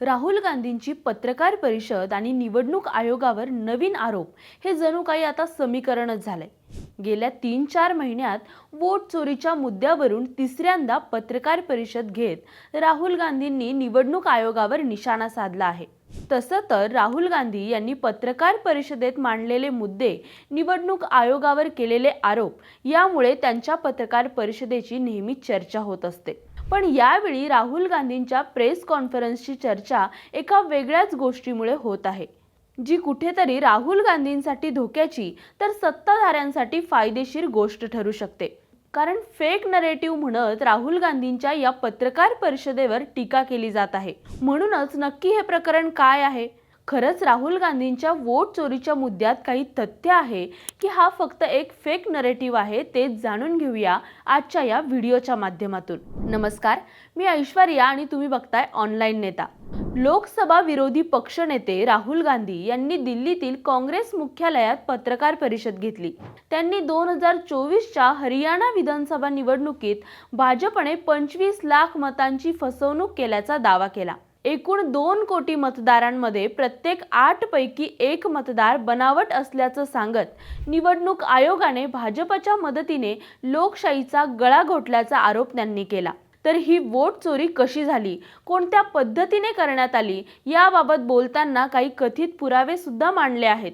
राहुल गांधींची पत्रकार परिषद आणि निवडणूक आयोगावर नवीन आरोप हे जणू काही आता समीकरणच झालंय. गेल्या तीन चार महिन्यात वोट चोरीच्या मुद्द्यावरून तिसऱ्यांदा पत्रकार परिषद घेत राहुल गांधींनी निवडणूक आयोगावर निशाणा साधला आहे. तसं तर राहुल गांधी यांनी पत्रकार परिषदेत मांडलेले मुद्दे निवडणूक आयोगावर केलेले आरोप यामुळे त्यांच्या पत्रकार परिषदेची नेहमी चर्चा होत असते. पण यावेळी राहुल गांधींच्या प्रेस कॉन्फरन्सची चर्चा एका वेगळ्याच गोष्टीमुळे होत आहे. जी कुठेतरी राहुल गांधींसाठी धोक्याची तर सत्ताधाऱ्यांसाठी फायदेशीर गोष्ट ठरू शकते. कारण फेक नरेटिव्ह म्हणत राहुल गांधींच्या या पत्रकार परिषदेवर टीका केली जात आहे. म्हणूनच नक्की हे प्रकरण काय आहे? खरंच राहुल गांधींच्या वोट चोरीच्या मुद्द्यात काही तथ्य आहे की हा फक्त एक फेक नरेटिव्ह आहे ते जाणून घेऊया आजच्या या व्हिडिओच्या माध्यमातून. नमस्कार मी ऐश्वर्या आणि तुम्ही बघताय ऑनलाईन नेता. लोकसभा विरोधी पक्षनेते राहुल गांधी यांनी दिल्लीतील काँग्रेस मुख्यालयात पत्रकार परिषद घेतली. त्यांनी दोन हजार चोवीसच्या हरियाणा विधानसभा निवडणुकीत भाजपने पंचवीस लाख मतांची फसवणूक केल्याचा दावा केला. एकूण दोन कोटी मतदारांमध्ये प्रत्येक आठपैकी एक मतदार बनावट असल्याचं सांगत निवडणूक आयोगाने भाजपच्या मदतीने लोकशाहीचा गळा घोटल्याचा आरोप त्यांनी केला. तर ही वोट चोरी कशी झाली? कोणत्या पद्धतीने करण्यात आली? याबाबत बोलताना काही कथित पुरावे सुद्धा मांडले आहेत.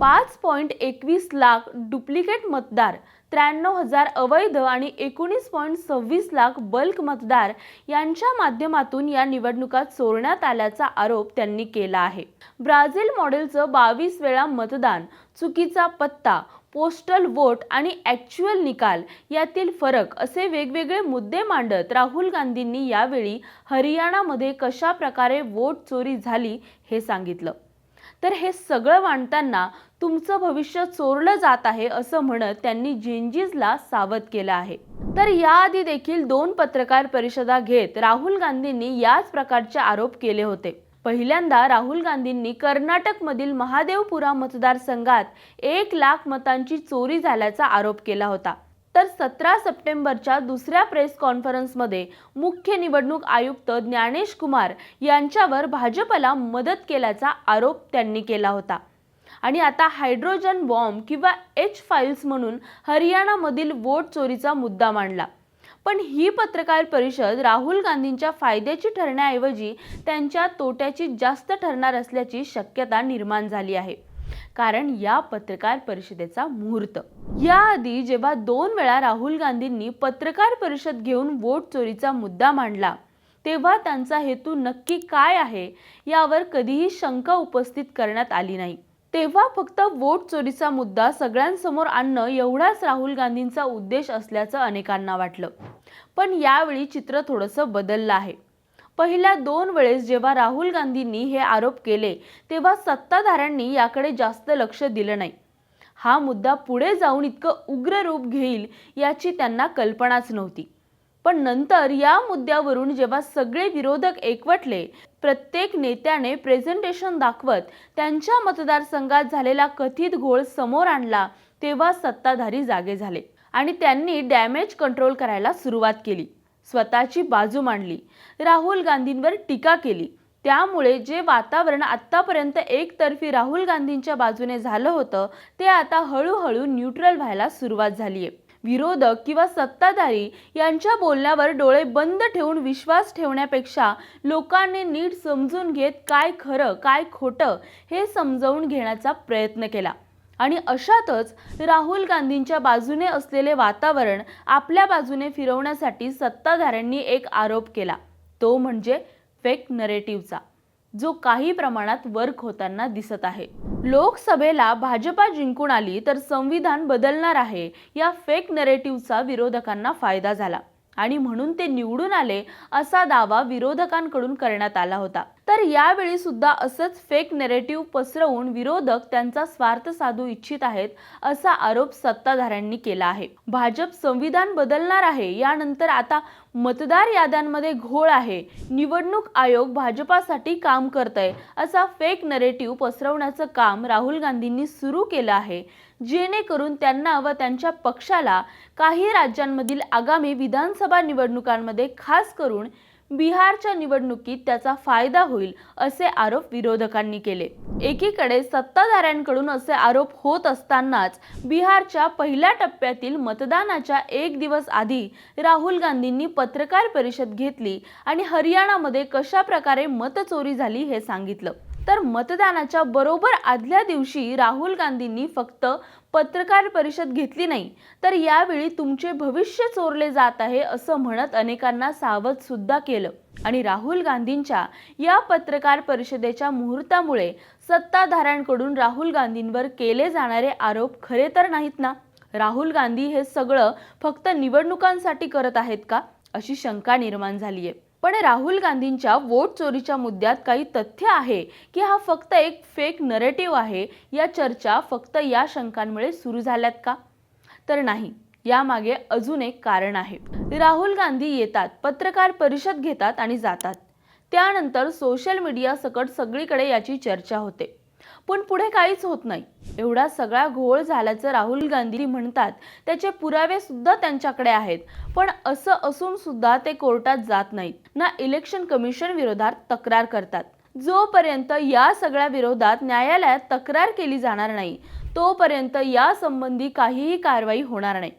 पाच पॉईंट एकवीस लाख डुप्लिकेट मतदार त्र्याण्णव हजार अवैध आणि एकोणीस पॉईंट सव्वीस लाख बल्क मतदार यांच्या माध्यमातून या निवडणुका चोरण्यात आल्याचा आरोप त्यांनी केला आहे. ब्राझील मॉडेलचं बावीस वेळा मतदान चुकीचा पत्ता पोस्टल वोट आणि ॲक्च्युअल निकाल यातील फरक असे वेगवेगळे मुद्दे मांडत राहुल गांधींनी यावेळी हरियाणामध्ये कशा प्रकारे वोट चोरी झाली हे सांगितलं. तर हे सगळं मांडताना तुमचं भविष्य चोरलं जात आहे असं म्हणत त्यांनी जेंजीजला सावध केलं आहे. तर याआधी देखील दोन पत्रकार परिषदा घेत राहुल गांधींनी याच प्रकारचे आरोप केले होते. पहिल्यांदा राहुल गांधींनी कर्नाटकमधील महादेवपुरा मतदारसंघात एक लाख मतांची चोरी झाल्याचा आरोप केला होता. तर सतरा सप्टेंबरच्या दुसऱ्या प्रेस कॉन्फरन्समध्ये मुख्य निवडणूक आयुक्त ज्ञानेश कुमार यांच्यावर भाजपला मदत केल्याचा आरोप त्यांनी केला होता. आणि आता हायड्रोजन बॉम्ब किंवा एच फाईल्स म्हणून हरियाणामधील वोट चोरीचा मुद्दा मांडला. पण ही पत्रकार परिषद राहुल गांधींच्या फायद्याची ठरण्याऐवजी त्यांच्या तोट्याची जास्त ठरणार असल्याची शक्यता निर्माण झाली आहे. कारण या पत्रकार परिषदेचा मुहूर्त. याआधी जेव्हा दोन वेळा राहुल गांधींनी पत्रकार परिषद घेऊन वोट चोरीचा मुद्दा मांडला तेव्हा त्यांचा हेतू नक्की काय आहे यावर कधीही शंका उपस्थित करण्यात आली नाही. तेव्हा फक्त वोट चोरीचा मुद्दा सगळ्यांसमोर आणणं एवढाच राहुल गांधींचा उद्देश असल्याचं अनेकांना वाटलं. पण यावेळी चित्र थोडंसं बदललं आहे. पहिल्या दोन वेळेस जेव्हा राहुल गांधींनी हे आरोप केले तेव्हा सत्ताधाऱ्यांनी याकडे जास्त लक्ष दिलं नाही. हा मुद्दा पुढे जाऊन इतकं उग्र रूप घेईल याची त्यांना कल्पनाच नव्हती. पण नंतर या मुद्द्यावरून जेव्हा सगळे विरोधक एकवटले प्रत्येक नेत्याने प्रेझेंटेशन दाखवत त्यांच्या मतदारसंघात झालेला कथित घोळ समोर आणला तेव्हा सत्ताधारी जागे झाले आणि त्यांनी डॅमेज कंट्रोल करायला सुरुवात केली. स्वतःची बाजू मांडली. राहुल गांधींवर टीका केली. त्यामुळे जे वातावरण आत्तापर्यंत एकतर्फी राहुल गांधींच्या बाजूने झालं होतं ते आता हळूहळू न्यूट्रल व्हायला सुरुवात झाली आहे विरोधक किंवा सत्ताधारी यांच्या बोलण्यावर डोळे बंद ठेवून विश्वास ठेवण्यापेक्षा लोकांनी नीट समजून घेत काय खरं काय खोटं हे समजावून घेण्याचा प्रयत्न केला. आणि अशातच राहुल गांधींच्या बाजूने असलेले वातावरण आपल्या बाजूने फिरवण्यासाठी सत्ताधाऱ्यांनी एक आरोप केला. तो म्हणजे फेक नरेटिव्हचा जो काही प्रमाणात वर्क होताना दिसत आहे. लोकसभेला भाजपा जिंकून आली तर संविधान बदलणार आहे या फेक नरेटिव्हचा विरोधकांना फायदा झाला. आणि म्हणून ते निवडून आले असा दावा विरोधकांकडून करण्यात आला होता. तर यावेळी सुद्धा असंच फेक नेरेटिव्ह पसरवून विरोधक त्यांचा स्वार्थ साधू इच्छित आहेत असा आरोप सत्ताधाऱ्यांनी केला आहे. भाजप संविधान बदलणार आहे यानंतर आता मतदार याद्यांमध्ये घोळ आहे. निवडणूक आयोग भाजपासाठी काम करतय असा फेक नरेटिव्ह पसरवण्याचं काम राहुल गांधींनी सुरू केलं आहे. जेणेकरून त्यांना व त्यांच्या पक्षाला काही राज्यांमधील आगामी विधानसभा निवडणुकांमध्ये खास करून बिहारच्या निवडणुकीत त्याचा फायदा होईल असे आरोप विरोधकांनी केले. एकीकडे सत्ताधाऱ्यांकडून असे आरोप होत असतानाच बिहारच्या पहिल्या टप्प्यातील मतदानाच्या एक दिवस आधी राहुल गांधींनी पत्रकार परिषद घेतली आणि हरियाणामध्ये कशा प्रकारे मतचोरी झाली हे सांगितलं. तर मतदानाच्या बरोबर आदल्या दिवशी राहुल गांधींनी फक्त पत्रकार परिषद घेतली नाही तर यावेळी तुमचे भविष्य चोरले जात आहे असं म्हणत अनेकांना सावध सुद्धा केलं. आणि राहुल गांधींच्या या पत्रकार परिषदेच्या मुहूर्तामुळे सत्ताधाऱ्यांकडून राहुल गांधींवर केले जाणारे आरोप खरे तर नाहीत ना? राहुल गांधी हे सगळं फक्त निवडणुकांसाठी करत आहेत का? अशी शंका निर्माण झाली आहे पण राहुल गांधींच्या वोट चोरीच्या मुद्द्यात काही तथ्य आहे की हा फक्त एक फेक नरेटिव्ह आहे? या चर्चा फक्त या शंकांमुळे सुरू झाल्यात का? तर नाही यामागे अजून एक कारण आहे. राहुल गांधी येतात पत्रकार परिषद घेतात आणि जातात. त्यानंतर सोशल मीडिया सकट सगळीकडे याची चर्चा होते. पण पुढे काहीच होत नाही. एवढा सगळा घोळ झाल्याचं राहुल गांधी म्हणतात त्याचे पुरावे सुद्धा त्यांच्याकडे आहेत. पण असं असून सुद्धा ते कोर्टात जात नाहीत. ना इलेक्शन कमिशन विरोधात तक्रार करतात. जोपर्यंत या सगळ्या विरोधात न्यायालयात तक्रार केली जाणार नाही तोपर्यंत या संबंधी काहीही कारवाई होणार नाही.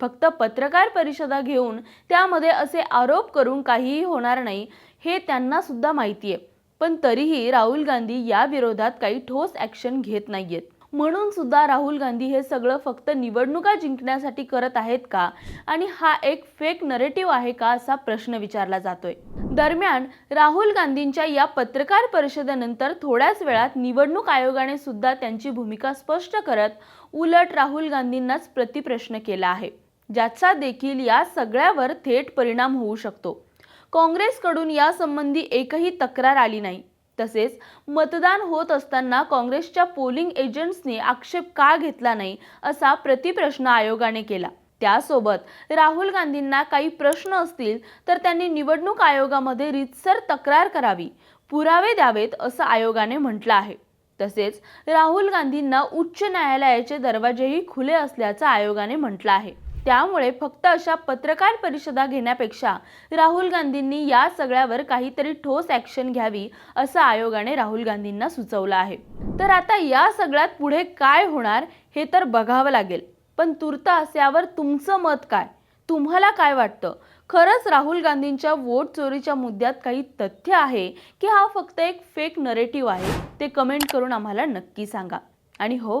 फक्त पत्रकार परिषदा घेऊन त्यामध्ये असे आरोप करून काहीही होणार नाही हे त्यांना सुद्धा माहिती आहे पण तरीही राहुल गांधी या विरोधात काही ठोस ॲक्शन घेत नाहीयेत. म्हणून सुद्धा राहुल गांधी हे सगळं फक्त निवडणुका जिंकण्यासाठी करत आहेत का? आणि हा एक फेक नरेटिव्ह आहे का असा प्रश्न विचारला जातोय. दरम्यान राहुल गांधींच्या या पत्रकार परिषदेनंतर थोड्याच वेळात निवडणूक आयोगाने सुद्धा त्यांची भूमिका स्पष्ट करत उलट राहुल गांधींनाच प्रतिप्रश्न केला आहे ज्याचा देखील या सगळ्यावर थेट परिणाम होऊ शकतो. काँग्रेसकडून यासंबंधी एकही तक्रार आली नाही. तसेच मतदान होत असताना काँग्रेसच्या पोलिंग एजंट्सने आक्षेप का घेतला नाही असा प्रतिप्रश्न आयोगाने केला. त्यासोबत राहुल गांधींना काही प्रश्न असतील तर त्यांनी निवडणूक आयोगामध्ये रितसर तक्रार करावी पुरावे द्यावेत असं आयोगाने म्हटलं आहे. तसेच राहुल गांधींना उच्च न्यायालयाचे दरवाजेही खुले असल्याचं आयोगाने म्हटलं आहे. त्यामुळे फक्त अशा पत्रकार परिषदा घेण्यापेक्षा राहुल गांधींनी या सगळ्यावर काहीतरी ठोस ॲक्शन घ्यावी असं आयोगाने राहुल गांधींना सुचवलं आहे. तर आता या सगळ्यात पुढे काय होणार हे तर बघावं लागेल. पण तुर्तास यावर तुमचं मत काय? तुम्हाला काय वाटतं? खरंच राहुल गांधींच्या वोट चोरीच्या मुद्द्यात काही तथ्य आहे की हा फक्त एक फेक नरेटिव्ह आहे? ते कमेंट करून आम्हाला नक्की सांगा. आणि हो